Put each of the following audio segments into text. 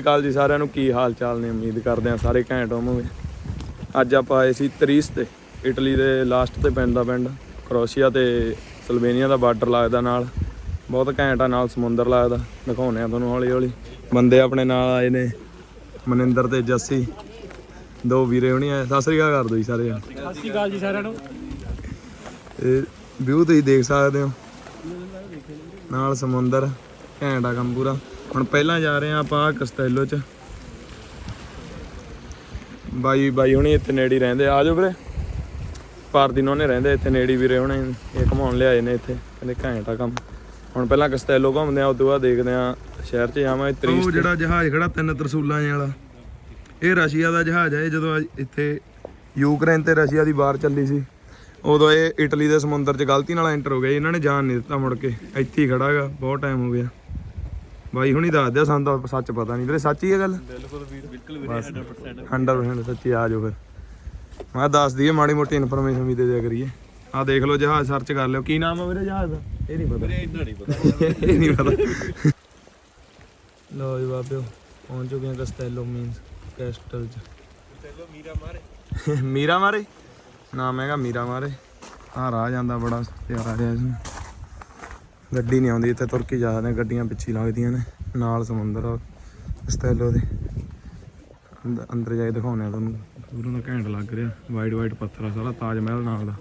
ਸ੍ਰੀ ਅਕਾਲ ਜੀ ਸਾਰਿਆਂ ਨੂੰ ਕੀ ਹਾਲ ਚਾਲ ਨੇ? ਉਮੀਦ ਕਰਦੇ ਆ ਸਾਰੇ ਘੈਂਟ ਹੋਵੋਗੇ। ਅੱਜ ਆਪਾਂ ਆਏ ਸੀ ਤਰੀਸ ਤੇ ਇਟਲੀ ਦੇ ਲਾਸਟ ਤੇ ਪੈਂਦਾ ਪਿੰਡ ਕਰੋਸ਼ੀਆ ਤੇ ਸਲਵੇਨੀਆ ਦਾ ਬਾਰਡਰ ਲੱਗਦਾ ਨਾਲ। ਬਹੁਤ ਘੈਂਟ ਆ ਨਾਲ ਸਮੁੰਦਰ ਲੱਗਦਾ। ਦਿਖਾਉਣੇ ਆ ਤੁਹਾਨੂੰ ਹੌਲੀ ਹੌਲੀ ਬੰਦੇ ਆਪਣੇ ਨਾਲ ਆਏ ਨੇ ਮਨਿੰਦਰ ਤੇ ਜੱਸੀ। ਦੋ ਵੀਰੇ ਹੋਣੀ ਆਏ ਸਤਿ ਸ੍ਰੀ ਅਕਾਲ ਕਰ ਦੋ ਜੀ ਸਾਰੇ। ਸਤਿ ਸ਼੍ਰੀ ਅਕਾਲ ਜੀ ਸਾਰਿਆਂ ਨੂੰ। ਇਹ ਵਿਊ ਤੁਸੀਂ ਦੇਖ ਸਕਦੇ ਹੋ। ਨਾਲ ਸਮੁੰਦਰ ਘੈਂਟ ਆ ਕੰਮ ਪੂਰਾ। ਹੁਣ ਪਹਿਲਾਂ ਜਾ ਰਹੇ ਆ ਆਪਾਂ ਕਸਟੈਲੋ ਚ। ਬਾਈ ਬਾਈ ਹੁਣੀ ਇੱਥੇ ਨੇੜੇ ਰਹਿੰਦੇ। ਆ ਜਾਓ ਵੀਰੇ। ਪਾਰਦੀਨੋਂ ਨੇ ਰਹਿੰਦੇ ਇੱਥੇ ਨੇੜੇ ਹੀ ਵੀਰੇ ਹੁਣੇ। ਇਹ ਘਮਾਉਣ ਲਿਆਏ ਨੇ ਇੱਥੇ। ਕਹਿੰਦੇ ਘੈਂਟ ਕੰਮ। ਹੁਣ ਪਹਿਲਾਂ ਕਸਟੈਲੋ ਘੁੰਮਦੇ ਆ ਉਸ ਤੋਂ ਬਾਅਦ ਦੇਖਦੇ ਆ ਸ਼ਹਿਰ 'ਚ ਜਾਵਾਂ ਤਰੀਸ ਉਹ ਜਿਹੜਾ ਜਹਾਜ਼ ਖੜਾ ਤਿੰਨ ਤਰਸੂਲਾਂ ਵਾਲਾ। ਇਹ ਰਸ਼ੀਆ ਦਾ ਜਹਾਜ਼ ਹੈ ਇਹ ਜਦੋਂ ਅੱਜ ਇੱਥੇ ਯੂਕਰੇਨ ਤੇ ਰਸ਼ੀਆ ਦੀ ਵਾਰ ਚੱਲੀ ਸੀ। ਉਦੋਂ ਇਹ ਇਟਲੀ ਦੇ ਸਮੁੰਦਰ 'ਚ ਗਲਤੀ ਨਾਲ ਐਂਟਰ ਹੋ ਗਿਆ। ਇਹਨਾਂ ਨੇ ਜਾਣ ਨਹੀਂ ਦਿੱਤਾ ਮੁੜ ਕੇ। ਇੱਥੇ ਹੀ ਖੜਾਗਾ ਬਹੁਤ ਟਾਈਮ ਹੋ ਗਿਆ। ਬਾਈ ਹੁਣੀ ਦੱਸ ਦਿਆ ਸਾਨੂੰ ਤਾਂ ਸੱਚ ਪਤਾ ਨਹੀਂ ਵੀਰੇ ਸੱਚ ਹੀ ਹੈ ਗੱਲ? ਬਿਲਕੁਲ ਵੀਰ ਬਿਲਕੁਲ ਵੀਰ 100% 100% ਸੱਚੀ ਆ ਜਾਓ ਫਿਰ। ਮੈਂ ਦੱਸ ਦਈਏ ਮਾੜੀ ਮੋਟੀ ਇਨਫੋਰਮੇਸ਼ਨ ਵੀ ਦੇ ਦਿਆ ਕਰੀਏ। ਆ ਦੇਖ ਲਓ ਜਹਾਜ਼ ਸਰਚ ਕਰ ਲਿਓ। ਕੀ ਨਾਮ ਹੈ ਵੀਰੇ ਜਹਾਜ਼ ਦਾ? ਇਹ ਨਹੀਂ ਪਤਾ। ਇੰਨਾ ਨਹੀਂ ਪਤਾ। ਇਹ ਨਹੀਂ ਪਤਾ। ਲੋ ਜੀ ਬਾਬਿਓ ਪਹੁੰਚ ਚੁੱਕੇ ਹਾਂ ਕਸਟੈਲੋ ਮੀਨਸ ਕੈਸਟਲ ਚ। ਚਲੋ ਮੀਰਾ ਮਾਰੇ। ਮੀਰਾ ਮਾਰੇ? ਨਾਮ ਹੈਗਾ ਮੀਰਾ ਮਾਰੇ। ਆ ਰਾਹ ਜਾਂਦਾ ਬੜਾ ਪਿਆਰਾ ਰਿਹਾ ਇਸ ਗੱਡੀ ਨਹੀਂ ਆਉਂਦੀ, ਇੱਥੇ ਤੁਰ ਕੇ ਜਾ ਸਕਦੇ ਗੱਡੀਆਂ ਪਿੱਛੇ ਲੱਗਦੀਆਂ ਨੇ, ਨਾਲ ਸਮੁੰਦਰ ਆ ਕਸਟੈਲੋ ਦੇ। ਅੰਦ- ਅੰਦਰ ਜਾ ਕੇ ਦਿਖਾਉਂਦੇ ਆ ਤੁਹਾਨੂੰ। ਦੂਰੋਂ ਦਾ ਘੈਂਟ ਲੱਗ ਰਿਹਾ ਵਾਈਟ ਵਾਈਟ ਪੱਥਰ ਆ ਸਾਰਾ, ਤਾਜ ਮਹਿਲ ਨਾਲ ਦਾ।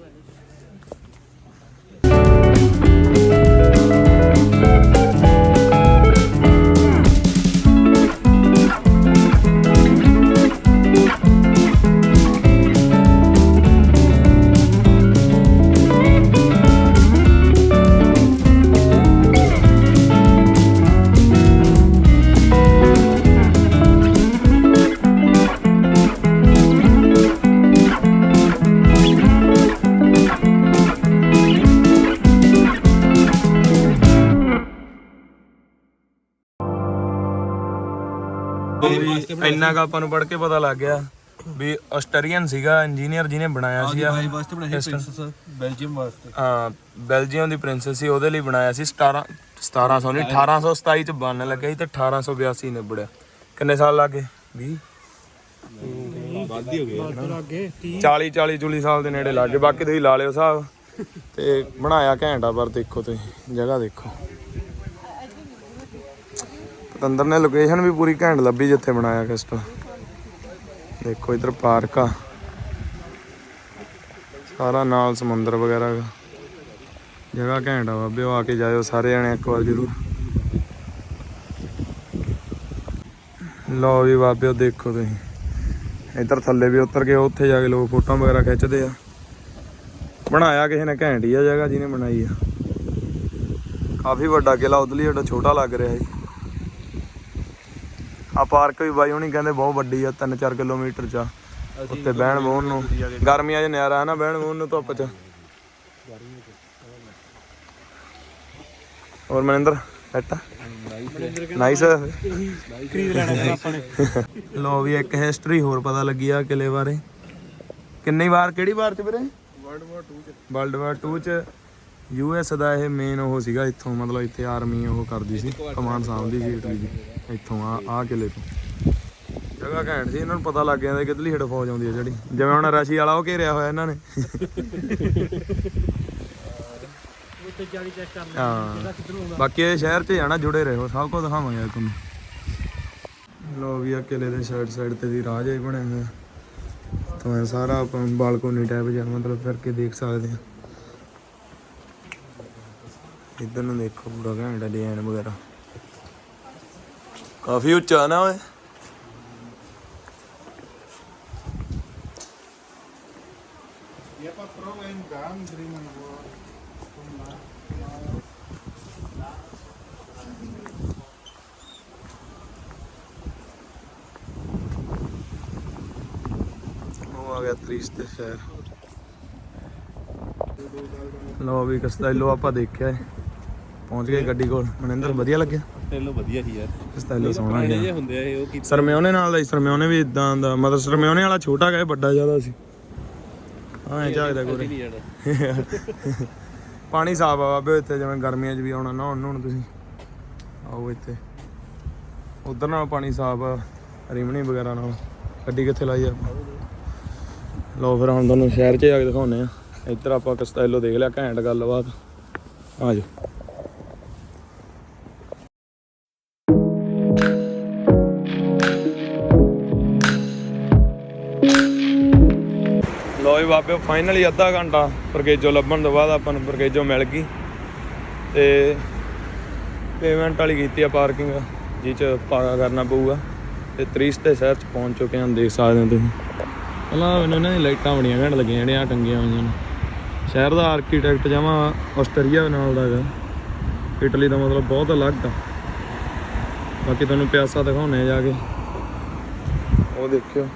ਇੰਨਾ ਕੁ ਆਪਾਂ ਨੂੰ ਪੜ ਕੇ ਪਤਾ ਲੱਗ ਗਿਆ ਵੀ ਆਸਟਰੀਅਨ ਸੀਗਾ ਇੰਜੀਨੀਅਰ ਜਿਹਨੇ ਬਣਾਇਆ ਸੀ ਵਾਸਤੇ ਪ੍ਰਿੰਸੈਸ ਬੈਲਜੀਅਮ ਵਾਸਤੇ। ਹਾਂ ਬੈਲਜੀਅਮ ਦੀ ਪ੍ਰਿੰਸੈਸ ਸੀ ਉਹਦੇ ਲਈ ਬਣਾਇਆ ਸੀ 17 1700 ਨਹੀਂ 1827 ਚ ਬਣਨ ਲੱਗਿਆ ਸੀ ਤੇ 1882 ਨਿਬੜਿਆ। ਕਿੰਨੇ ਸਾਲ ਲੱਗੇ 20 ਵਾਦੀ ਹੋ ਗਿਆ ਲੱਗੇ 40 40 40 ਸਾਲ ਦੇ ਨੇੜੇ ਲੱਗੇ ਬਾਕੀ ਤੁਸੀਂ ਲਾ ਲਿਓ ਹਿਸਾਬ ਤੇ ਬਣਾਇਆ ਘੈਂਟਾ ਪਰ ਦੇਖੋ ਤੁਸੀਂ ਜਗ੍ਹਾ ਦੇਖੋ। ਪਤੰਦਰ ਨੇ ਲੋਕੇਸ਼ਨ ਵੀ ਪੂਰੀ ਘੈਂਟ ਲੱਭੀ ਜਿੱਥੇ ਬਣਾਇਆ ਕਸਟਲ ਦੇਖੋ ਇਧਰ ਪਾਰਕ ਆ। ਸਾਰਾ ਨਾਲ ਸਮੁੰਦਰ ਵਗੈਰਾ ਜਗ੍ਹਾ ਘੈਂਟ ਆ ਬਾਬੇ, ਉਹ ਆ ਕੇ ਜਾਇਓ ਸਾਰੇ ਜਣੇ ਇੱਕ ਵਾਰ ਜ਼ਰੂਰ। ਲਓ ਵੀ ਬਾਬਿਓ ਦੇਖੋ ਤੁਸੀਂ। ਇੱਧਰ ਥੱਲੇ ਵੀ ਉਤਰ ਕੇ ਉੱਥੇ ਜਾ ਕੇ ਲੋਕ ਫੋਟੋਆਂ ਵਗੈਰਾ ਖਿੱਚਦੇ ਆ। ਬਣਾਇਆ ਕਿਸੇ ਨੇ ਘੈਂਟ ਹੀ ਆ ਜਗ੍ਹਾ ਜਿਹਨੇ ਬਣਾਈ ਆ। ਕਾਫੀ ਵੱਡਾ ਕਿਲਾ ਉਦਲੀ ਜਿਹੜਾ ਛੋਟਾ ਲੱਗ ਰਿਹਾ ਜੀ। ਆ ਪਾਰਕ ਵੀ ਬਾਈ ਹੁਣੀ ਕਹਿੰਦੇ ਬਹੁਤ ਵੱਡੀ ਆ 3-4 ਕਿਲੋਮੀਟਰ ਚ ਉੱਤੇ ਬਹਿਣ ਬੋਣ ਨੂੰ। ਗਰਮੀਆਂ 'ਚ ਨਿਆਰਾ ਹੈ ਨਾ ਬਹਿਣ ਬੋਣ ਨੂੰ ਧੁੱਪ 'ਚ। ਹੋਰ ਮਨਿੰਦਰ ਸੈਟ ਨਾਈਸ ਖਰੀਦ ਲੈਣਾ ਆਪਾਂ ਨੇ ਲੋ ਵੀ ਇੱਕ ਹਿਸਟਰੀ ਹੋਰ ਪਤਾ ਲੱਗੀ ਆ ਕਿਲੇ ਬਾਰੇ। ਕਿੰਨੀ ਵਾਰ ਕਿਹੜੀ ਵਾਰ ਚ ਵੀਰੇ? ਵਰਲਡ ਵਾਰ 2 ਚ। ਵਰਲਡ ਵਾਰ 2 ਚ। ਯੂ ਐਸ ਦਾ ਇਹ ਮੇਨ ਉਹ ਸੀਗਾ, ਇੱਥੋਂ ਮਤਲਬ ਇੱਥੇ ਆਰਮੀ ਉਹ ਕਰਦੀ ਸੀ ਕਮਾਂਡ ਸਾਂਭਦੀ ਸੀ ਇਟਲੀ ਦੀ ਇੱਥੋਂ ਆ ਆ ਕਿਲੇ ਤੋਂ। ਜਗ੍ਹਾ ਘੈਂਟ ਸੀ, ਇਹਨਾਂ ਨੂੰ ਪਤਾ ਲੱਗ ਜਾਂਦਾ ਕਿੱਧਰਲੀ ਹੇਠ ਫੌਜ ਆਉਂਦੀ ਹੈ ਜਿਹੜੀ। ਜਿਵੇਂ ਹੁਣ ਰਸ਼ੀ ਵਾਲਾ ਉਹ ਘੇਰਿਆ ਹੋਇਆ ਇਹਨਾਂ ਨੇ। ਉੱਤੇ ਜਾਲੀ ਚੈੱਕ ਕਰ ਹਾਂ ਕਿੱਧਰੋਂ ਆਉਂਦਾ ਬਾਕੀ ਇਹ ਸ਼ਹਿਰ 'ਚ ਜਾਣਾ ਜੁੜੇ ਰਹੋ, ਸਭ ਕੁਝ ਦਿਖਾਵਾਂਗੇ ਅੱਜ ਤੁਹਾਨੂੰ। ਲੋ ਵੀ ਆ ਕਿਲੇ ਦੇ ਸਾਈਡ ਸਾਈਡ ਤੇ ਦੀ ਰਾਹ ਜਿਹਾ ਬਣਿਆ ਹੋਇਆ ਤਾਂ ਸਾਰਾ ਆਪਾਂ ਬਾਲਕੋਨੀ ਟੈਪ ਜਾਂ ਮਤਲਬ ਫਿਰ ਕੇ ਦੇਖ ਸਕਦੇ ਹਾਂ ਇਧਰ ਨੂੰ ਦੇਖੋ ਪੂਰਾ ਘੈਂਟਾ ਡਿਜ਼ਾਈਨ ਵਗੈਰਾ। ਕਾਫੀ ਉੱਚਾ ਨਾ ਓਏ। ਉਹ ਆ ਗਿਆ ਤਰੀਸ ਤੇ ਸ਼ਹਿਰ। ਲੋ ਵੀ ਕਸਟੈਲੋ ਆਪਾਂ ਦੇਖਿਆ ਹੈ ਪਹੁੰਚ ਗਏ ਗੱਡੀ ਕੋਲ। ਮਨਿੰਦਰ ਵਧੀਆ ਲੱਗਿਆ? ਤੈਨੂੰ ਵਧੀਆ ਸੀ ਯਾਰ। ਕਸਟੈਲੋ ਸੋਹਣਾ ਪੁਰਾਣੇ ਹੈ ਜੇ ਹੁੰਦੇ ਆ ਇਹ ਉਹ ਕੀ ਸਰਮਿਓਨੇ ਨਾਲ ਦਾ ਸੀ, ਸਰਮਿਓਨੇ ਵੀ ਇਦਾਂ ਦਾ ਮਤਲਬ ਸਰਮਿਓਨੇ ਵਾਲਾ ਛੋਟਾ ਗਾ ਇਹ ਵੱਡਾ ਜ਼ਿਆਦਾ ਸੀ। ਹਾਂ ਇਹ ਨਹੀਂ ਜਾਣਾ ਪਾਣੀ ਸਾਫ਼ ਆ ਬਾਬੇ ਇੱਥੇ ਜਿਵੇਂ ਗਰਮੀਆਂ 'ਚ ਵੀ ਆਉਣਾ ਨਹਾਉਣ ਨਹਾਉਣ ਤੁਸੀਂ। ਆਓ ਇੱਥੇ। ਉਧਰ ਨਾਲ ਪਾਣੀ ਸਾਫ਼ ਆ ਰਿਮਣੀ ਵਗੈਰਾ ਨਾਲ। ਗੱਡੀ ਕਿੱਥੇ ਲਾਈ ਆ? ਲਓ ਫਿਰ ਹੁਣ ਤੁਹਾਨੂੰ ਸ਼ਹਿਰ 'ਚ ਜਾ ਕੇ ਦਿਖਾਉਨੇ ਆ। ਇੱਧਰ ਆਪਾਂ ਕਸਟੈਲੋ ਦੇਖ ਲਿਆ ਘੈਂਟ ਗੱਲਬਾਤ। ਆ ਬਾਬੇ ਫਾਈਨਲੀ ਅੱਧਾ ਘੰਟਾ ਪਰਗੇਜੋ ਲੱਭਣ ਤੋਂ ਬਾਅਦ ਆਪਾਂ ਨੂੰ ਪਰਗੇਜੋ ਮਿਲ ਗਈ। ਤੇ ਪੇਮੈਂਟ ਵਾਲੀ ਕੀਤੀ ਆ ਪਾਰਕਿੰਗ ਜਿਹ ਚ ਪਾਗਾ ਕਰਨਾ ਪਊਗਾ। ਤੇ 30 ਤੇ ਸ਼ਹਿਰ ਚ ਪਹੁੰਚ ਚੁੱਕੇ ਹਾਂ ਦੇਖ ਸਕਦੇ ਹੋ ਤੁਸੀਂ। ਪਹਿਲਾਂ ਮੈਨੂੰ ਇਹਨਾਂ ਦੀ ਲਾਈਟਾਂ ਬੜੀਆਂ ਘੈਂਟ ਲੱਗੀਆਂ, ਜਿਹੜੀਆਂ ਟੰਗੀਆਂ ਹੋਈਆਂ ਨੇ। ਸ਼ਹਿਰ ਦਾ ਆਰਕੀਟੈਕਟ ਜਮਾ ਆਸਟਰੀਆ ਨਾਲ ਦਾ ਹੈਗਾ। ਇਟਲੀ ਦਾ ਮਤਲਬ ਬਹੁਤ ਅਲੱਗ ਆ। ਬਾਕੀ ਤੁਹਾਨੂੰ ਪਿਆਸਾ ਦਿਖਾਉਣੇ ਜਾ ਕੇ। ਉਹ ਦੇਖਿਓ।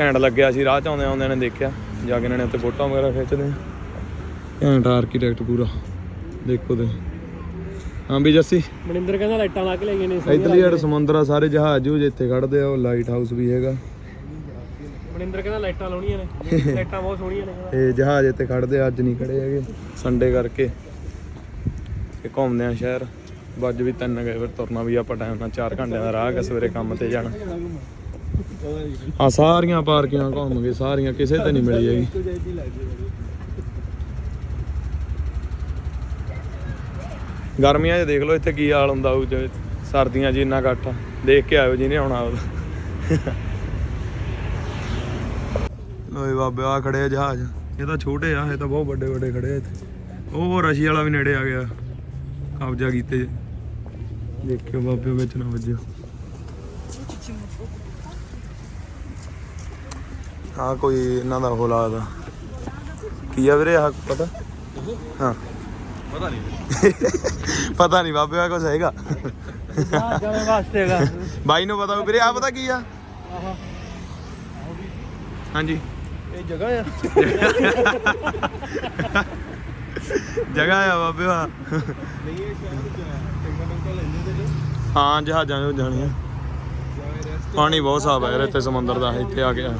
ਘੈਂਟ ਲੱਗਿਆ ਸੀ, ਰਾਹ ਚ ਆਉਂਦੇ ਆਉਂਦੇ ਨੇ ਦੇਖਿਆ। ਜਾ ਕੇ ਇਹਨਾਂ ਨੇ ਉੱਤੇ ਫੋਟੋਆਂ ਵਗੈਰਾ ਖਿੱਚਦੇ ਆ। ਘੈਂਟ ਆਰਕੀਟੈਕਟ ਪੂਰਾ। ਦੇਖੋ ਤੇ। ਹਾਂ ਵੀ ਜੱਸੀ? ਮਨਿੰਦਰ ਕਹਿੰਦਾ ਲਾਈਟਾਂ ਲਾ ਕੇ ਲੈ ਗਏ ਨੇ ਇਧਰਲੀ ਸਾਈਡ ਸਮੁੰਦਰ ਆ ਸਾਰੇ ਜਹਾਜ਼ ਜੂਜ ਇੱਥੇ ਖੜਦੇ ਆ ਉਹ ਲਾਈਟ ਹਾਊਸ ਵੀ ਹੈਗਾ। ਮਨਿੰਦਰ ਕਹਿੰਦਾ ਲਾਈਟਾਂ ਲਾਉਣੀਆਂ ਨੇ। ਲਾਈਟਾਂ ਬਹੁਤ ਸੋਹਣੀਆਂ ਨੇ। ਇਹ ਜਹਾਜ਼ ਇੱਥੇ ਖੜਦੇ ਆ, ਅੱਜ ਨਹੀਂ ਖੜੇ ਹੈਗੇ। ਸੰਡੇ ਕਰਕੇ। ਤੇ ਘੁੰਮਦੇ ਆ ਸ਼ਹਿਰ। ਵੱਜ ਵੀ ਤਿੰਨ ਗਏ ਫਿਰ ਤੁਰਨਾ ਵੀ ਆਪਾਂ ਟਾਈਮ ਨਾਲ 4 ਘੰਟਿਆਂ ਦਾ ਰਾਹ ਹੈ ਸਵੇਰੇ ਕੰਮ ਤੇ ਜਾਣਾ। ਆ ਸਾਰੀਆਂ ਪਾਰਕੀਆਂ ਘੁੰਮ ਗਏ ਸਾਰੀਆਂ ਕਿਸੇ ਤੇ ਨਹੀਂ ਮਿਲੀ ਹੈਗੀ। ਗਰਮੀਆਂ 'ਚ ਦੇਖ ਲਓ, ਇੱਥੇ ਕੀ ਹਾਲ ਹੁੰਦਾ ਹੋਊ ਸਰਦੀਆਂ 'ਚ ਇੰਨਾ ਇਕੱਠ ਦੇਖ ਕੇ ਆਇਓ, ਜਿਹਨੇ ਆਉਣਾ ਉਹ ਲੋਏ ਬਾਬੇ ਆ ਖੜੇ ਆ ਜਹਾਜ਼। ਇਹ ਤਾਂ ਛੋਟੇ ਆ, ਇਹ ਤਾਂ ਬਹੁਤ ਵੱਡੇ ਵੱਡੇ ਖੜੇ ਆ ਇੱਥੇ। ਉਹ ਰਸ਼ੀ ਵਾਲਾ ਵੀ ਨੇੜੇ ਆ ਗਿਆ। ਕਬਜ਼ਾ ਕੀਤੇ। ਦੇਖਿਓ ਬਾਬੇ, ਵਿੱਚ ਨਾ ਵੱਜਿਓ। ਆ ਕੋਈ ਇਹਨਾਂ ਦਾ ਉਹ ਲੱਗਦਾ ਕੀ ਆ ਵੀਰੇ ਆ ਪਤਾ? ਹਾਂ। ਪਤਾ ਨਹੀਂ। ਪਤਾ ਨਹੀਂ ਬਾਬੇ ਆ ਕੁਛ ਹੈਗਾ। ਜਹਾਜ਼ ਜਾਣੇ ਵਾਸਤੇ ਹੈਗਾ ਬਾਈ ਨੂੰ ਪਤਾ ਵੀਰੇ ਆ ਪਤਾ ਕੀ ਆ? ਹਾਂਜੀ। ਇਹ ਜਗ੍ਹਾ ਆ। ਜਗ੍ਹਾ ਆ ਬਾਬੇ ਆ ਨਹੀਂ ਇਹ ਸ਼ਹਿਰ ਆ। ਹਾਂ ਜਹਾਜ਼ਾਂ ਜੋ ਜਾਣੀਆਂ ਪਾਣੀ ਬਹੁਤ ਸਾਫ਼ ਹੈ ਇੱਥੇ ਸਮੁੰਦਰ ਦਾ ਇੱਥੇ ਆ ਗਿਆ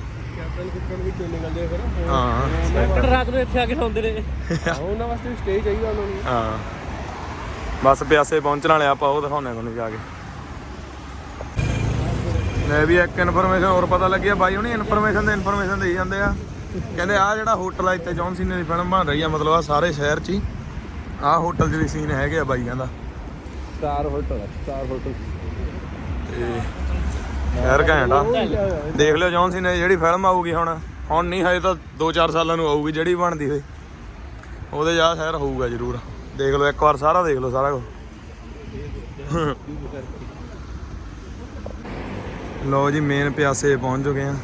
ਕੁੱਕਣ ਵੀ ਚੋਂ ਨਿਕਲਦੇ ਆ ਫਿਰ। ਹਾਂ। ਕੈਪਟਨ ਰਾਤ ਨੂੰ ਇੱਥੇ ਆ ਕੇ ਸੌਂਦੇ ਨੇ। ਉਹਨਾਂ ਵਾਸਤੇ ਵੀ ਸਟੇ ਚਾਹੀਦਾ ਉਹਨਾਂ ਨੂੰ। ਹਾਂ। ਬਸ ਪਿਆਸੇ ਪਹੁੰਚਣ ਵਾਲੇ ਆਪਾਂ ਉਹ ਦਿਖਾਉਣੇ ਤੁਹਾਨੂੰ ਜਾ ਕੇ। ਮੈਂ ਵੀ ਇੱਕ ਇਨਫੋਰਮੇਸ਼ਨ ਹੋਰ ਪਤਾ ਲੱਗਿਆ ਬਾਈ ਹੁਣੀ ਇਨਫੋਰਮੇਸ਼ਨ ਦੇ ਇਨਫੋਰਮੇਸ਼ਨ ਦੇਈ ਜਾਂਦੇ ਆ। ਕਹਿੰਦੇ ਆ ਜਿਹੜਾ ਹੋਟਲ ਆ ਇੱਥੇ ਜੌਨ ਸੀਨੇ ਦੀ ਫਿਲਮ ਬਣ ਰਹੀ ਆ ਮਤਲਬ ਆ ਸਾਰੇ ਸ਼ਹਿਰ 'ਚ ਹੀ। ਆ ਹੋਟਲ 'ਚ ਵੀ ਸੀਨ ਹੈਗੇ ਆ ਬਾਈ ਕਹਿੰਦਾ ਸਟਾਰ ਹੋਟਲ ਸਟਾਰ ਹੋਟਲ ਤੇ ਸ਼ਹਿਰ ਘੈਂਟ ਆ। ਦੇਖ ਲਿਓ ਜੌਨ ਸੀਨੇ ਦੀ ਜਿਹੜੀ ਫਿਲਮ ਆਊਗੀ ਹੁਣ। ਹੁਣ ਨਹੀਂ, ਹਜੇ ਤਾਂ 2-4 ਸਾਲਾਂ ਨੂੰ ਆਊਗੀ ਜਿਹੜੀ ਬਣਦੀ ਹੋਏ ਉਹਦੇ ਜਾ ਸ਼ਹਿਰ ਹੋਊਗਾ ਜ਼ਰੂਰ। ਦੇਖ ਲਓ, ਇੱਕ ਵਾਰ ਸਾਰਾ ਦੇਖ ਲਓ ਸਾਰਾ ਕੁਝ ਲਓ ਜੀ ਮੇਨ ਪਿਆਸੇ ਪਹੁੰਚ ਚੁੱਕੇ ਆ।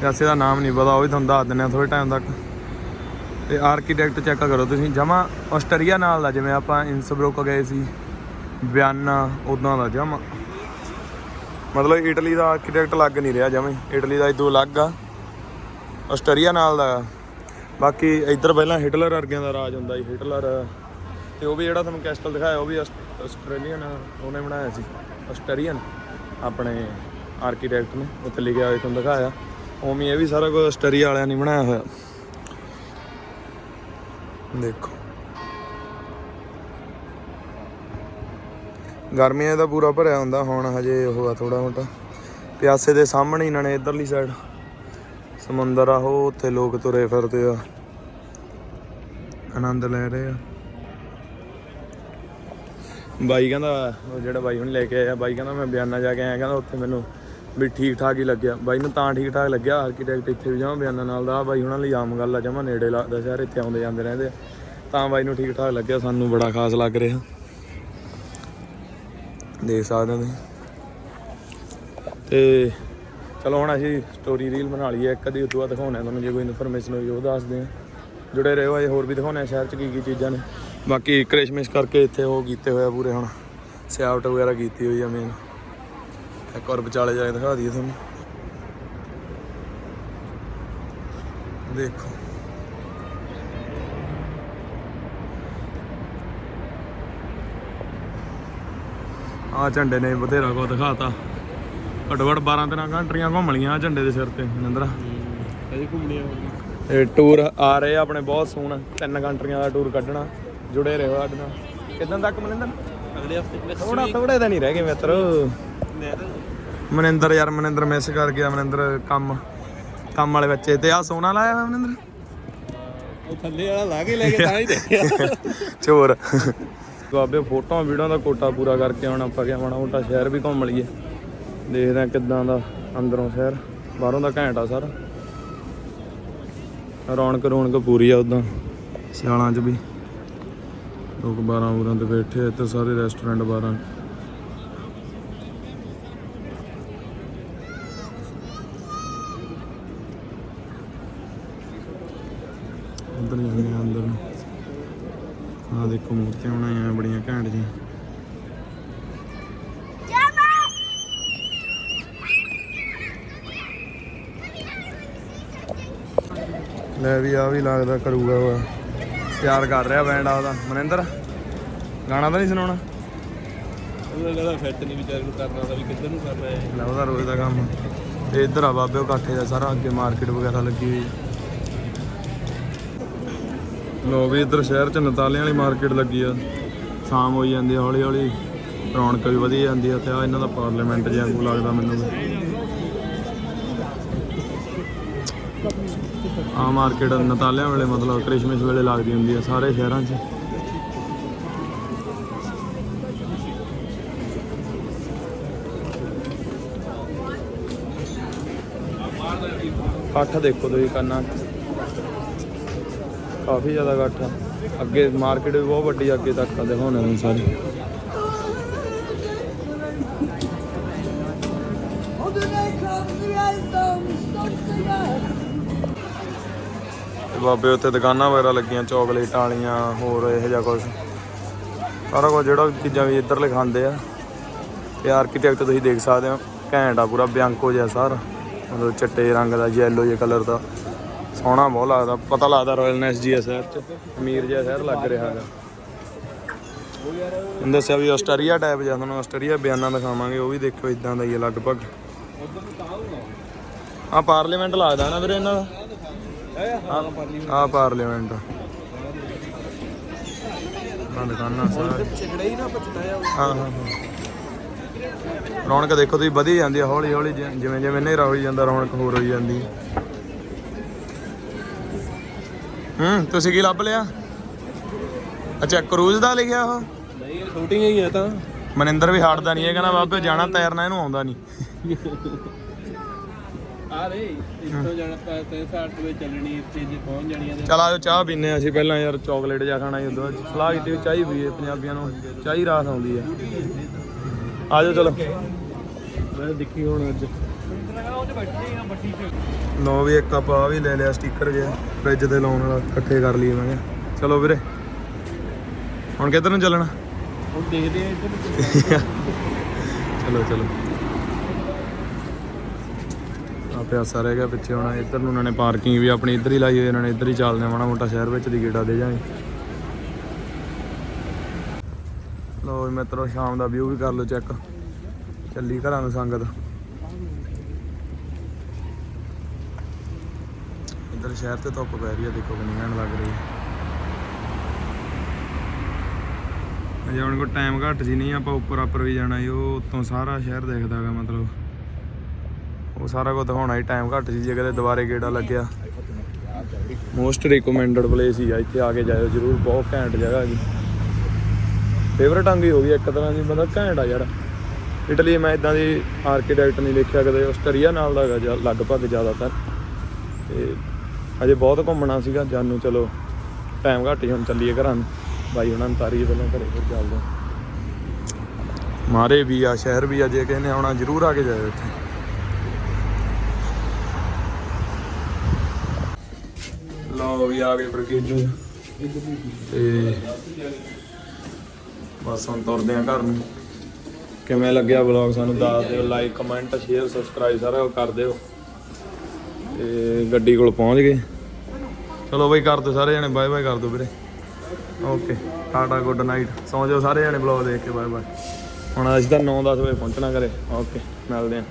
ਪਿਆਸੇ ਦਾ ਨਾਮ ਨਹੀਂ ਪਤਾ, ਉਹ ਵੀ ਤੁਹਾਨੂੰ ਦੱਸ ਦਿੰਦੇ ਆ ਥੋੜੇ ਟਾਈਮ ਤੱਕ। ਤੇ ਆਰਕੀਟੈਕਟ ਚੈੱਕ ਕਰੋ ਤੁਸੀਂ। ਜਮਾ ਆਸਟਰੀਆ ਨਾਲ ਦਾ, ਜਿਵੇਂ ਆਪਾਂ ਇਨਸਬਰੁਕ ਗਏ ਸੀ। ਬਿਆਨਾ ਉਦਾਂ ਦਾ ਜਮਾ। ਮਤਲਬ ਇਟਲੀ ਦਾ ਆਰਕੀਟੈਕਟ ਲੱਗ ਨਹੀਂ ਰਿਹਾ ਜਮੇ। ਇਟਲੀ ਦਾ ਇਦੋਂ ਅਲੱਗ ਆ। ਆਸਟਰੀਆ ਨਾਲ ਦਾ ਆ। ਬਾਕੀ ਇੱਧਰ ਪਹਿਲਾਂ ਹਿਟਲਰ ਵਰਗਿਆਂ ਦਾ ਰਾਜ ਹੁੰਦਾ ਸੀ ਹਿਟਲਰ ਤੇ ਉਹ ਵੀ ਜਿਹੜਾ ਤੁਹਾਨੂੰ ਕੈਸਟਲ ਦਿਖਾਇਆ, ਉਹ ਵੀ ਆਸ- ਆਸਟ੍ਰੇਲੀਅਨ ਉਹਨੇ ਬਣਾਇਆ ਸੀ, ਆਸਟਰੀਅਨ ਆਪਣੇ ਆਰਕੀਟੈਕਟ ਨੇ। ਉੱਤੇ ਲਿਖਿਆ ਹੋਇਆ, ਤੁਹਾਨੂੰ ਦਿਖਾਇਆ। ਉਵੇਂ ਇਹ ਵੀ ਸਾਰਾ ਕੁਝ ਆਸਟਰੀਆ ਵਾਲਿਆਂ ਨੇ ਬਣਾਇਆ ਹੋਇਆ। ਦੇਖੋ। ਗਰਮੀਆਂ ਦਾ ਪੂਰਾ ਭਰਿਆ ਹੁੰਦਾ, ਹੁਣ ਹਜੇ ਉਹ ਆ ਥੋੜਾ ਮੋਟਾ। ਪਿਆਸੇ ਦੇ ਸਾਹਮਣੇ ਇਹਨਾਂ ਨੇ ਇਧਰਲੀ ਸਾਈਡ ਸਮੁੰਦਰ ਆ, ਉਹ ਉੱਥੇ ਲੋਕ ਤੁਰੇ ਫਿਰਦੇ ਆ। ਆਨੰਦ ਲੈ ਰਹੇ ਆ। ਬਾਈ ਕਹਿੰਦਾ, ਉਹ ਜਿਹੜਾ ਬਾਈ ਹੁਣ ਲੈ ਕੇ ਆਇਆ, ਬਾਈ ਕਹਿੰਦਾ ਮੈਂ ਬਿਆਨਾ ਜਾ ਕੇ ਆਇਆ, ਕਹਿੰਦਾ ਉੱਥੇ ਮੈਨੂੰ ਵੀ ਠੀਕ ਠਾਕ ਹੀ ਲੱਗਿਆ। ਬਾਈ ਨੂੰ ਤਾਂ ਠੀਕ ਠਾਕ ਲੱਗਿਆ ਆਰਕੀਟੈਕਟ ਇੱਥੇ ਵੀ ਜਾਵਾਂ ਬਿਆਨਾ ਨਾਲ ਦਾ, ਬਾਈ ਹੁਣਾਂ ਲਈ ਆਮ ਗੱਲ ਆ, ਜਮਾ ਨੇੜੇ ਲੱਗਦਾ, ਸ਼ਹਿਰ ਇੱਥੇ ਆਉਂਦੇ ਜਾਂਦੇ ਰਹਿੰਦੇ ਤਾਂ ਬਾਈ ਨੂੰ ਠੀਕ ਠਾਕ ਲੱਗਿਆ, ਸਾਨੂੰ ਬੜਾ ਖਾਸ ਲੱਗ ਰਿਹਾ। ਦੇਖ ਸਕਦੇ ਹੋ ਤੁਸੀਂ। ਤੇ ਚਲੋ ਹੁਣ ਅਸੀਂ ਸਟੋਰੀ ਰੀਲ ਬਣਾ ਲਈਏ, ਇੱਕ ਅੱਧੀ ਉਦੋਂ ਬਾਅਦ ਦਿਖਾਉਣਾ ਤੁਹਾਨੂੰ, ਜੇ ਕੋਈ ਇਨਫੋਰਮੇਸ਼ਨ ਹੋਈ ਉਹ ਦੱਸਦੇ ਆ ਜੁੜੇ ਰਹੋ ਅਜੇ, ਹੋਰ ਵੀ ਦਿਖਾਉਣੇ ਆ ਸ਼ਹਿਰ ਚ ਕੀ ਕੀ ਚੀਜ਼ਾਂ ਨੇ। ਬਾਕੀ ਕ੍ਰਿਸਮਸ ਕਰਕੇ ਇੱਥੇ ਉਹ ਕੀਤੇ ਹੋਏ ਆ ਪੂਰੇ ਹੁਣ। ਸਿਆਵਟ ਵਗੈਰਾ ਕੀਤੀ ਹੋਈ ਆ ਮੇਨ ਇੱਕ ਹੋਰ ਵਿਚਾਲੇ ਜਾ ਕੇ ਦਿਖਾ ਦਈਏ ਤੁਹਾਨੂੰ। ਦੇਖੋ। ਆ ਝੰਡੇ ਨੇ ਬਥੇਰਾ ਕੋ ਦਿਖਾਤਾ। ਘੱਟੋ ਘੱਟ 12 13 ਕੰਟਰੀਆਂ ਘੁੰਮ ਲੀਆਂ ਝੰਡੇ ਦੇ ਸਿਰ ਤੇ ਨਿੰਦਰਾ ਕਦੀ ਘੁੰਮਣੇ ਇਹ ਟੂਰ ਆ ਰਹੇ ਆ ਆਪਣੇ ਬਹੁਤ ਸੋਹਣਾ ਤਿੰਨ ਕੰਟਰੀਆਂ ਦਾ ਟੂਰ ਕੱਢਣਾ ਜੁੜੇ ਰਹੋ ਸਾਡੇ ਨਾਲ। ਕਿਦਾਂ ਤੱਕ ਮਨਿੰਦਰ? ਅਗਲੇ ਹਫ਼ਤੇ ਥੋੜਾ ਥੋੜੇ ਤਾਂ ਨਹੀਂ ਰਹਿ ਗਏ ਮਿੱਤਰ। ਮਨਿੰਦਰ ਯਾਰ ਮਨਿੰਦਰ ਮਿਸ ਕਰ ਗਿਆ ਮਨਿੰਦਰ ਕੰਮ ਕੰਮ ਵਾਲੇ ਬੱਚੇ ਤੇ ਆ ਸੋਨਾ ਲਾਇਆ ਹੋਇਆ ਮਨਿੰਦਰ? ਉਹ ਥੱਲੇ ਵਾਲਾ ਲਾ ਕੇ ਲੈ ਕੇ ਤਾਂ ਹੀ ਦੇਖਿਆ। ਚੋਰ। ਬਾਬੇ ਫੋਟੋਆਂ ਵੀਡੀਓ ਦਾ ਕੋਟਾ ਪੂਰਾ ਕਰਕੇ ਹੁਣ ਆਪਾਂ ਗਿਆ ਮਾੜਾ ਮੋਟਾ ਸ਼ਹਿਰ ਵੀ ਘੁੰਮ ਲਈਏ। ਦੇਖਦੇ ਆ ਕਿੱਦਾਂ ਦਾ ਅੰਦਰੋਂ ਸ਼ਹਿਰ, ਬਾਹਰੋਂ ਦਾ ਘੈਂਟ ਆ ਸਾਰਾ। ਰੌਣਕ ਰੌਣਕ ਪੂਰੀ ਆ ਉਦਾਂ, ਸਿਆਲਾਂ 'ਚ ਵੀ। ਲੋਕ 12 ਉਰਾਂ ਤੇ ਬੈਠੇ ਆ, ਇੱਥੇ ਸਾਰੇ ਰੈਸਟੋਰੈਂਟ 12 ਅੰਦਰ ਜਾਂਦੇ ਆ ਅੰਦਰ ਨੂੰ ਆ ਦੇਖੋ ਮੂਰਤੀਆਂ ਬਣਾਈਆਂ ਬੜੀਆਂ ਘੈਂਟ ਜੀ ਲੈ ਵੀ ਆ ਵੀ ਲੱਗਦਾ ਕਰੂਗਾ ਉਹ। ਪਿਆਰ ਕਰ ਰਿਹਾ ਬੈਂਡ ਆਪਦਾ ਮਨਿੰਦਰ ਗਾਣਾ ਤਾਂ ਨਹੀਂ ਸੁਣਾਉਣਾ? ਉਹਦਾ ਕਹਿੰਦਾ ਫਿੱਟ ਨਹੀਂ ਵਿਚਾਰੇ ਨੂੰ ਕਰਨਾ ਤਾਂ ਵੀ ਕਿੱਧਰ ਨੂੰ ਕਰ ਰਿਹਾ ਹੈ ਲੈ ਉਹਦਾ ਰੋਜ਼ ਦਾ ਕੰਮ। ਤੇ ਇੱਧਰ ਆ ਬਾਬੇ ਉਹ ਕਾਠੇ ਦਾ ਸਾਰਾ ਅੱਗੇ ਮਾਰਕੀਟ ਵਗੈਰਾ ਲੱਗੀ ਹੋਈ। ਲੋ ਵੀ ਇੱਧਰ ਸ਼ਹਿਰ ਚ ਨਤਾਲਿਆਂ ਵਾਲੀ ਮਾਰਕੀਟ ਲੱਗੀ ਆ। ਸ਼ਾਮ ਹੋਈ ਜਾਂਦੀ ਆ ਹੌਲੀ ਹੌਲੀ। ਰੌਣਕ ਵੀ ਵਧੀ ਜਾਂਦੀ ਆ ਤੇ ਆ ਇਹਨਾਂ ਦਾ ਪਾਰਲੀਮੈਂਟ ਜਿਹਾ ਵਾਂਗੂ ਲੱਗਦਾ ਮੈਨੂੰ ਵੀ। ਆ ਮਾਰਕੀਟ ਨਤਾਲਿਆਂ ਵੇਲੇ ਮਤਲਬ ਕ੍ਰਿਸਮਸ ਵੇਲੇ ਲੱਗਦੀ ਹੁੰਦੀ ਆ ਸਾਰੇ ਸ਼ਹਿਰਾਂ 'ਚ। ਇਕੱਠ ਦੇਖੋ ਤੁਸੀਂ ਕੰਨਾਂ ਕਾਫੀ ਜ਼ਿਆਦਾ ਇਕੱਠ ਆ। ਅੱਗੇ ਮਾਰਕੀਟ ਵੀ ਬਹੁਤ ਵੱਡੀ ਅੱਗੇ ਤੱਕ ਆ ਦਿਖਾਉਣੇ ਨੂੰ ਸਾਰੀ। ਬਾਬੇ ਉੱਤੇ ਦੁਕਾਨਾਂ ਵਗੈਰਾ ਲੱਗੀਆਂ ਚਾਕਲੇਟਾਂ ਵਾਲੀਆਂ, ਹੋਰ ਇਹੋ ਜਿਹਾ ਕੁਝ ਸਾਰਾ ਕੁਝ ਜਿਹੜਾ ਵੀ ਚੀਜ਼ਾਂ ਵੀ ਇੱਧਰ ਲਿਖਾਉਂਦੇ ਆ। ਤੇ ਆਰਕੀਟੈਕਟ ਤੁਸੀਂ ਦੇਖ ਸਕਦੇ ਹੋ, ਘੈਂਟ ਆ ਪੂਰਾ, ਬਿਆੰਕੋ ਜਿਹਾ ਸਾਰਾ। ਮਤਲਬ ਚਿੱਟੇ ਰੰਗ ਦਾ ਯੈਲੋ ਜਿਹਾ ਕਲਰ ਦਾ। ਸੋਹਣਾ ਬਹੁਤ ਲੱਗਦਾ, ਪਤਾ ਲੱਗਦਾ ਰਾਇਲਨੈਸ ਜੀ ਸ਼ਹਿਰ ਚ, ਅਮੀਰ ਜਿਹਾ ਸ਼ਹਿਰ ਲੱਗ ਰਿਹਾ ਹੈਗਾ। ਇਹਨਾਂ ਦੱਸਿਆ ਵੀ ਆਸਟਰੀਆ ਟਾਈਪ ਜਿਹਾ, ਤੁਹਾਨੂੰ ਆਸਟਰੀਆ ਬਿਆਨਾਂ ਦਿਖਾਵਾਂਗੇ, ਉਹ ਵੀ ਦੇਖੋ ਇਦਾਂ ਦਾ ਹੀ ਹੈ ਲਗਭਗ। ਆ ਪਾਰਲੀਮੈਂਟ ਲੱਗਦਾ ਨਾ ਵੀਰੇ ਇਹਨਾਂ ਦਾ? ਆ ਪਾਰਲੀਮੈਂਟ ਆ ਦੁਕਾਨਾਂ ਸਾਰੇ। ਝਗੜਾ ਹੀ ਨਾ ਪਛਤਾਇਆ ਹਾਂ ਹਾਂ। ਰੌਣਕ ਦੇਖੋ, ਤੁਸੀਂ ਵਧੀ ਜਾਂਦੀ ਹੈ ਹੌਲੀ ਹੌਲੀ ਜਿਵੇਂ ਜਿਵੇਂ ਹਨੇਰਾ ਹੋਈ ਜਾਂਦਾ, ਰੌਣਕ ਹੋਰ ਹੋਈ ਜਾਂਦੀ ਹੈ। ਹੂੰ ਤੁਸੀਂ ਕੀ ਲੱਭ ਲਿਆ? ਅੱਛਾ ਕਰੂਜ਼ ਦਾ ਲਿਖਿਆ ਉਹ? ਨਹੀਂ ਇਹ ਸ਼ੂਟਿੰਗ ਹੀ ਹੈ ਤਾਂ। ਮਨਿੰਦਰ ਵੀ ਹਟਦਾ ਨਹੀਂ ਇਹ ਕਹਿੰਦਾ ਬਾਬੇ ਜਾਣਾ ਤੈਰਨਾ ਇਹਨੂੰ ਆਉਂਦਾ ਨਹੀਂ। ਆ ਰੇ ਇੱਥੋਂ ਜਾਣਾ ਪੈ ਤੇ ਸਾਡ ਵਿੱਚ ਚੱਲਣੀ ਇੱਥੇ ਜੇ ਪਹੁੰਚ ਜਾਣੀਆਂ ਤੇ ਚਲ ਆਜੋ ਚਾਹ ਪੀਨੇ ਆ ਅਸੀਂ ਪਹਿਲਾਂ ਯਾਰ ਚਾਕਲੇਟ ਜਾ ਖਾਣਾ ਉਦੋਂ ਸਲਾਹ ਕੀਤੀ ਚਾਹ ਹੀ ਪੀਏ ਪੰਜਾਬੀਆਂ ਨੂੰ ਚਾਹ ਹੀ ਰਾਸ ਆਉਂਦੀ ਹੈ ਆਜੋ ਚਲੋ। ਮੈਂ ਦੇਖੀ ਹੁਣ ਅੱਜ। ਨੋ ਵੀ ਇੱਕ ਆਪਾਂ ਆਹ ਵੀ ਲੈ ਲਿਆ ਸਟicker ਜਿਹਾ ਫ੍ਰਿਜ ਤੇ ਲਾਉਣ ਵਾਲਾ ਇਕੱਠੇ ਕਰ ਲਈਏ ਮੈਂ ਚਲੋ ਵੀਰੇ ਹੁਣ ਕਿੱਧਰ ਨੂੰ ਚੱਲਣਾ? ਹੁਣ ਦੇਖਦੇ ਆ ਇੱਧਰ ਚਲੋ ਚਲੋ। ਆ ਪਿਆਸਾ ਰਹਿ ਗਿਆ ਪਿੱਛੇ ਹੁਣ ਇੱਧਰ ਨੂੰ ਉਹਨਾਂ ਨੇ ਪਾਰਕਿੰਗ ਵੀ ਆਪਣੀ ਇੱਧਰ ਹੀ ਲਾਈ ਹੋਈ ਇਹਨਾਂ ਨੇ ਇੱਧਰ ਹੀ ਚੱਲਦੇ ਆ ਮਾੜਾ ਮੋਟਾ ਸ਼ਹਿਰ ਵਿੱਚ ਦੀ ਗੇੜਾ ਦੇ ਜਾਏ ਲੋ ਮਿੱਤਰੋ ਸ਼ਾਮ ਦਾ ਵਿਊ ਵੀ ਕਰ ਲਓ ਚੈੱਕ ਚੱਲੀ ਘਰਾਂ ਨੂੰ ਸੰਗਤ। ਇੱਧਰ ਸ਼ਹਿਰ ਤੇ ਧੁੱਪ ਪੈ ਰਹੀ ਹੈ ਦੇਖੋ ਕਿੰਨੀ ਘੈਂਟ ਲੱਗ ਰਹੀ ਹੈ ਅਜੇ ਹੁਣ ਕੋ ਟਾਈਮ ਘੱਟ ਸੀ ਨਹੀਂ, ਆਪਾਂ ਉੱਪਰ ਉੱਪਰ ਵੀ ਜਾਣਾ ਸੀ ਉਹ ਉੱਤੋਂ ਸਾਰਾ ਸ਼ਹਿਰ ਦਿਖਦਾ ਹੈਗਾ ਮਤਲਬ। ਉਹ ਸਾਰਾ ਕੁਝ ਦਿਖਾਉਣਾ ਹੀ ਟਾਈਮ ਘੱਟ ਸੀ ਜੇ ਕਦੇ ਦੁਬਾਰੇ ਗੇੜਾ ਲੱਗਿਆ। ਮੋਸਟ ਰਿਕਮੈਂਡਡ ਪਲੇਸ ਹੀ ਆ, ਇੱਥੇ ਆ ਕੇ ਜਾਇਓ ਜਰੂਰ, ਬਹੁਤ ਘੈਂਟ ਜਗ੍ਹਾ ਹੈਗੀ ਫੇਵਰਟ ਅੰਗੀ ਹੋ ਗਈ, ਇੱਕ ਤਰ੍ਹਾਂ ਦੀ ਮਤਲਬ ਘੈਂਟ ਆ ਯਾਰ। ਇਟਲੀ ਮੈਂ ਇਦਾਂ ਦੀ ਆਰਕੀਟੈਕਟ ਨਹੀਂ ਦੇਖਿਆ ਕਦੇ ਆਸਟਰੀਆ ਨਾਲ ਦਾ ਲਗਭਗ ਜ਼ਿਆਦਾਤਰ। ਤੇ ਅਜੇ ਬਹੁਤ ਘੁੰਮਣਾ ਸੀਗਾ ਜਾਨੂੰ ਚਲੋ ਟਾਈਮ ਘੱਟ ਹੀ ਹੁਣ ਚੱਲੀਏ ਘਰਾਂ ਨੂੰ। ਬਾਈ ਉਹਨਾਂ ਨੂੰ ਤਾਰੀਏ ਪਹਿਲਾਂ ਘਰੇ ਫਿਰ ਚੱਲਦੇ ਮਾਰੇ ਵੀ ਆ, ਸ਼ਹਿਰ ਵੀ ਆ, ਜੇ ਕਿਸੇ ਨੇ ਆਉਣਾ ਜ਼ਰੂਰ ਆ ਕੇ ਜਾਇਓ ਇੱਥੇ। ਲਓ ਵੀ ਆ ਗਏ ਬਰਗੇਜੂ ਤੇ ਬਸ ਹੁਣ ਤੁਰਦੇ ਆ ਘਰ ਨੂੰ। ਕਿਵੇਂ ਲੱਗਿਆ ਵਲੌਗ ਸਾਨੂੰ ਦੱਸ ਦਿਓ ਲਾਈਕ ਕਮੈਂਟ ਸ਼ੇਅਰ ਸਬਸਕ੍ਰਾਈਬ ਸਾਰਾ ਕਰ ਦਿਓ। ਤੇ ਗੱਡੀ ਕੋਲ ਪਹੁੰਚ ਗਏ। ਚਲੋ ਬਈ ਕਰ ਦਿਓ ਸਾਰੇ ਜਣੇ, ਬਾਏ ਬਾਏ ਕਰ ਦਿਓ ਵੀਰੇ। ਓਕੇ ਟਾਟਾ ਗੁੱਡ ਨਾਈਟ ਸੌਂ ਜਾਓ ਸਾਰੇ ਜਣੇ ਵਲੌਗ ਦੇਖ ਕੇ, ਬਾਏ ਬਾਏ। ਹੁਣ ਅਸੀਂ ਤਾਂ 9-10 ਵਜੇ ਪਹੁੰਚਣਾ ਘਰੇ। ਓਕੇ ਮਿਲਦੇ ਆਂ